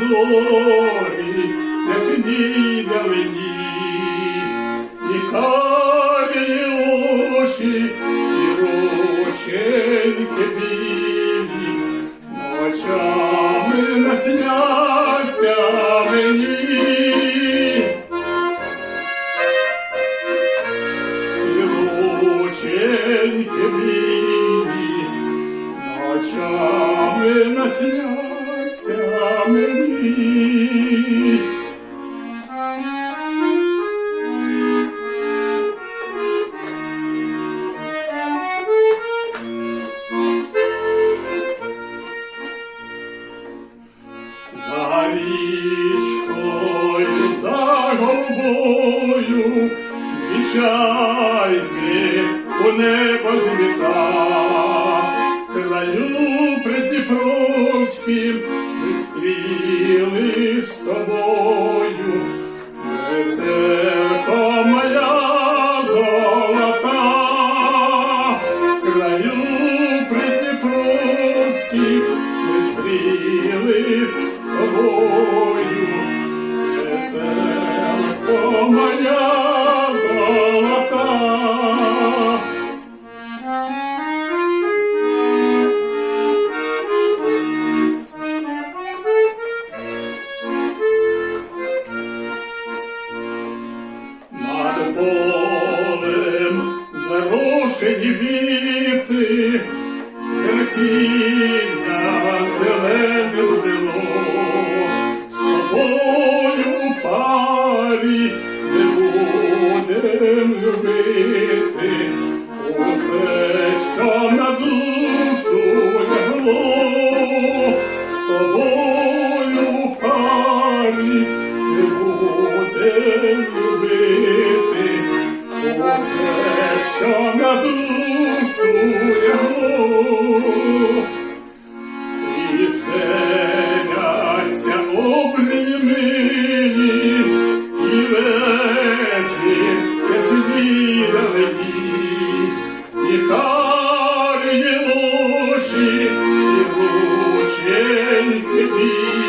зорі, ясні далині, і кам'яні очі, і рученьки білі, ночами насняться мені. І рученьки білі, ночами насняться мені. За річкою, за головою вічайки у небо зліта, в краю придніпровським ми стріли з тобою, Над зарушені віти, и камни лучи, и рученьки бить.